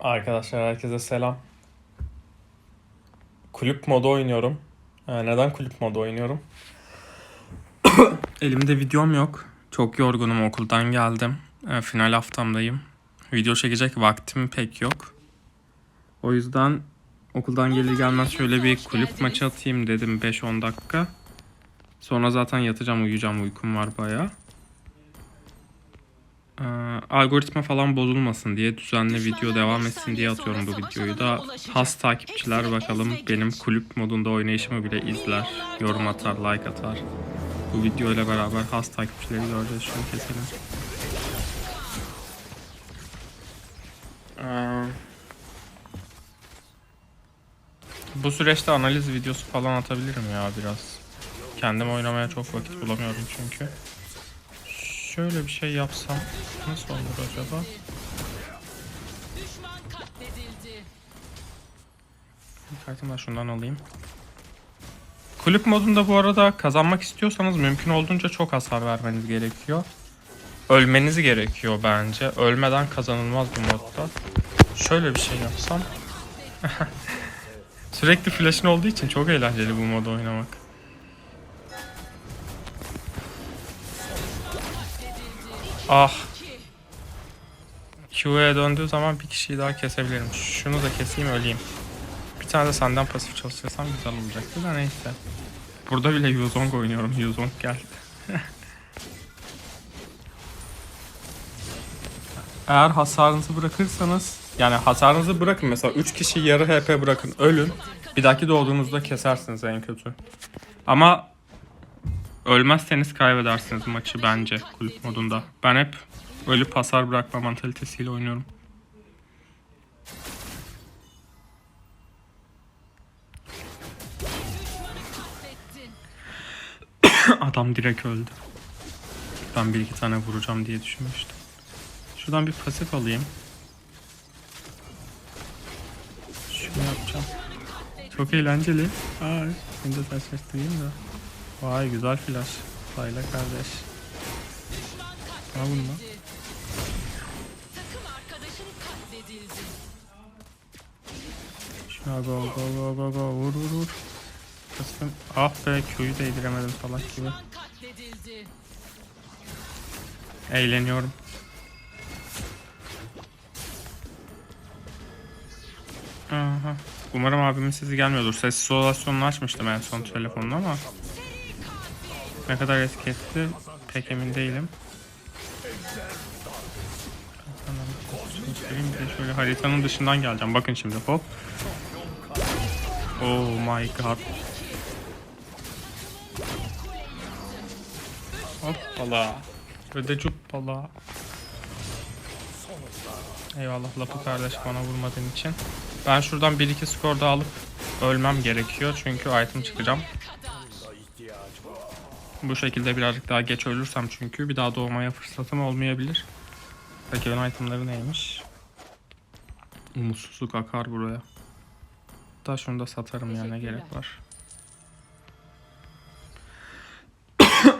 Arkadaşlar herkese selam. Kulüp modu oynuyorum. Ee, neden kulüp modu oynuyorum? Elimde videom yok. Çok yorgunum okuldan geldim. Ee, final haftamdayım. Video çekecek vaktim pek yok. O yüzden okuldan gelir gelmez şöyle bir kulüp maçı atayım dedim 5-10 dakika. Sonra zaten yatacağım uyuyacağım uykum var bayağı. Ee, algoritma falan bozulmasın diye düzenli video devam etsin diye atıyorum bu videoyu da has takipçiler bakalım benim kulüp modunda oynayışımı bile izler, yorum atar, like atar. Bu video ile beraber has takipçileri göreceğiz şunu keselim. Ee, bu süreçte analiz videosu falan atabilirim ya biraz. Kendim oynamaya çok vakit bulamıyorum çünkü. Şöyle bir şey yapsam nasıl olur acaba? Bir kartımı da şundan alayım. Kulüp modunda bu arada kazanmak istiyorsanız mümkün olduğunca çok hasar vermeniz gerekiyor. Ölmeniz gerekiyor bence. Ölmeden kazanılmaz bir modda. Şöyle bir şey yapsam. Sürekli flash'ın olduğu için çok eğlenceli bu modu oynamak. Ah. Q'ya döndüğü zaman bir kişiyi daha kesebilirim. Şunu da keseyim öleyim. Bir tane de senden pasif çalıştırsam güzel olacaktı da neyse. Burada bile Yuzong oynuyorum. Yuzong geldi. Eğer hasarınızı bırakırsanız yani hasarınızı bırakın mesela 3 kişi yarı HP bırakın ölün. Bir dahaki doğduğunuzda kesersiniz en kötü. Ama ölmezseniz kaybedersiniz maçı bence kulüp modunda. Ben hep ölüp hasar bırakma mantalitesiyle oynuyorum. Adam direkt öldü. Ben bir iki tane vuracağım diye düşünmüştüm. Şuradan bir pasif alayım. Şunu yapacağım. Çok eğlenceli. Ay, şimdi de göstereyim de. Vay güzel flash. Sayla kardeş. Ne katledildi. Şuna go go go go go vur vur vur. Pasifim. Ah be Q'yu değdiremedim salak gibi. Eğleniyorum. Aha. Umarım abimin sesi gelmiyordur. Ses izolasyonunu açmıştım en son telefonla ama ne kadar etki etti pek emin değilim. Göstereyim bir de şöyle haritanın dışından geleceğim. Bakın şimdi hop. Oh my god. Hoppala. Öde cuppala. Eyvallah Lapu kardeş bana vurmadığın için. Ben şuradan 1-2 skor daha alıp ölmem gerekiyor. Çünkü item çıkacağım. Bu şekilde birazcık daha geç ölürsem çünkü bir daha doğmaya fırsatım olmayabilir. Peki ön itemları neymiş? Umutsuzluk akar buraya. Hatta şunu da satarım ya ne gerek var.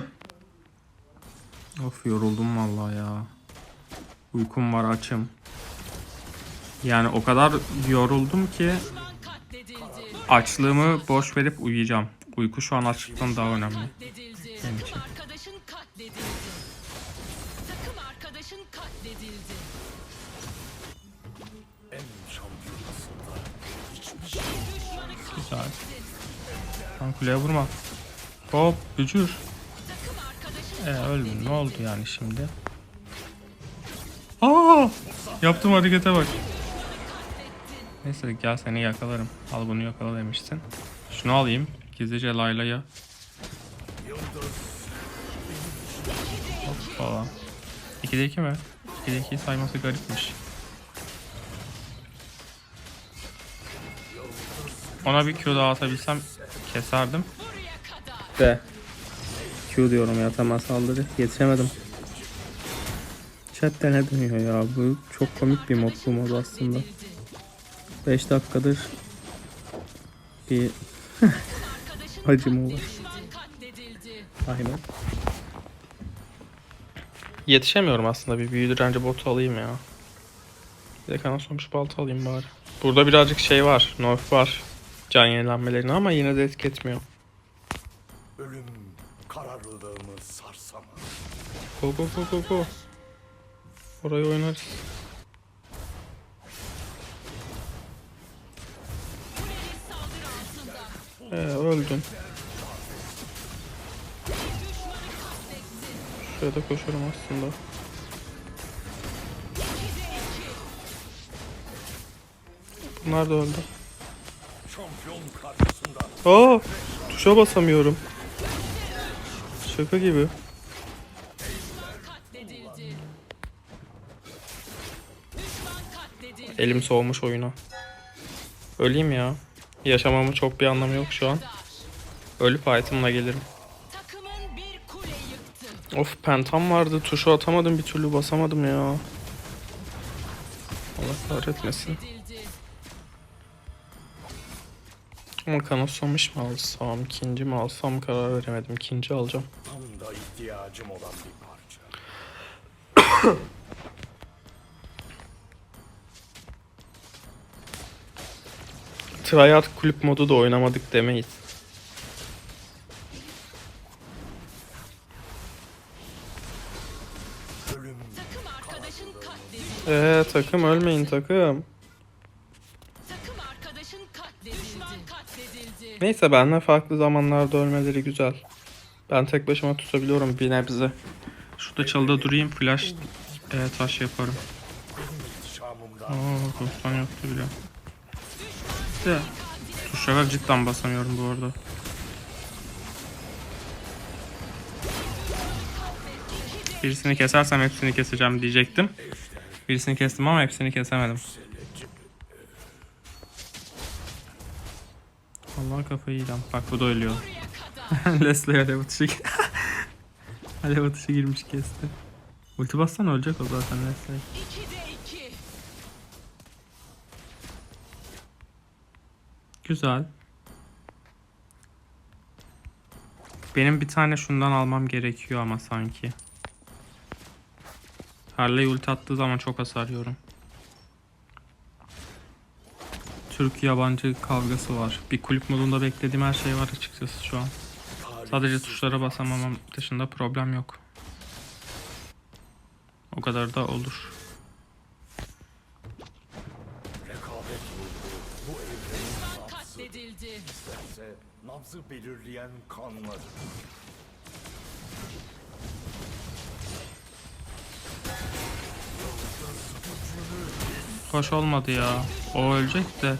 Of yoruldum vallahi ya. Uykum var açım. Yani o kadar yoruldum ki açlığımı boş verip uyuyacağım. Uyku şu an açlıktan daha önemli. Takım için. arkadaşın katledildi. Takım arkadaşın katledildi. Düşmanı Güzel. Lan kuleye vurma. Hop bücür. E öldüm ne oldu yani şimdi? Aa! Yaptığım harekete bak. Neyse gel seni yakalarım. Al bunu yakala demiştin. Şunu alayım. Gizlice Layla'ya. Hoppa. 2'de 2 mi? 2'de 2'yi sayması garipmiş. Ona bir Q daha atabilsem keserdim. De. Q diyorum ya tamam saldırı. Yetişemedim. Chatte ne dönüyor ya bu çok komik bir mod bu mod aslında. 5 dakikadır bir Arkadaşın acım var. Aynen. Yetişemiyorum aslında bir büyü direnci botu alayım ya. Bir de kana sonuç balta alayım bari. Burada birazcık şey var. Nerf var. Can yenilenmelerine ama yine de etki etmiyor. Ölüm kararlılığımı sarsamaz. Go go go go go. Orayı oynarız. Ee, öldün. Şuraya da koşarım aslında. Bunlar da öldü. Aa, tuşa basamıyorum. Şaka gibi. Elim soğumuş oyuna. Öleyim ya. Yaşamamın çok bir anlamı yok şu an. Ölüp item'la gelirim. Of pentam vardı. Tuşu atamadım bir türlü basamadım ya. Allah kahretmesin. Ama kanoslamış mı alsam, ikinci mi alsam karar veremedim. İkinci alacağım. tam da ihtiyacım olan bir parça. Tryhard kulüp modu da oynamadık demeyiz. Eee takım ölmeyin takım. Takım arkadaşın katledildi. Düşman katledildi. Neyse benle farklı zamanlarda ölmeleri güzel. Ben tek başıma tutabiliyorum bir nebze. Şurada çalıda durayım flash e, taş yaparım. Aa dostan yoktu bile. De tuşlara cidden basamıyorum bu arada. Birisini kesersem hepsini keseceğim diyecektim. Birisini kestim ama hepsini kesemedim. Allah kafayı yiyeceğim. Bak bu da ölüyor. Leslie alev atışı Alev atışı girmiş kesti. Ulti bassan ölecek o zaten Leslie. 2'de 2. Güzel. Benim bir tane şundan almam gerekiyor ama sanki. Harley ulti attığı zaman çok hasar yiyorum. Türk yabancı kavgası var. Bir kulüp modunda beklediğim her şey var açıkçası şu an. Sadece tuşlara basamamam dışında problem yok. O kadar da olur. rekabet ruhu bu evrenin nabzı Katledildi. isterse nabzı belirleyen kanları. Hoş olmadı ya. O ölecek de.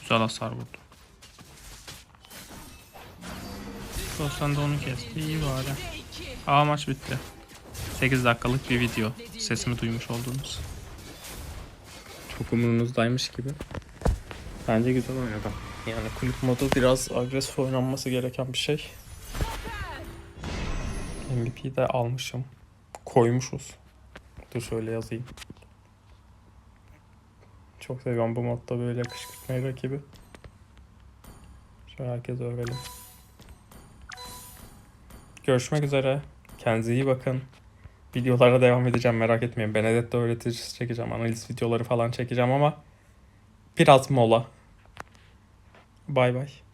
Güzel hasar vurdu. Dostan da onu kesti. İyi bari. 2'de 2. Aa maç bitti. 8 dakikalık bir video. Sesimi duymuş oldunuz. Çok umurunuzdaymış gibi. Bence güzel oynadım. Yani kulüp modu biraz agresif oynanması gereken bir şey. MVP'yi de almışım. Koymuşuz. Dur şöyle yazayım. Çok seviyorum bu modda böyle kışkırtmayı rakibi. Şöyle herkes övelim. Görüşmek üzere. Kendinize iyi bakın. Videolara devam edeceğim merak etmeyin. Benedetta öğreticisi çekeceğim. Analiz videoları falan çekeceğim ama biraz mola. Bay bay.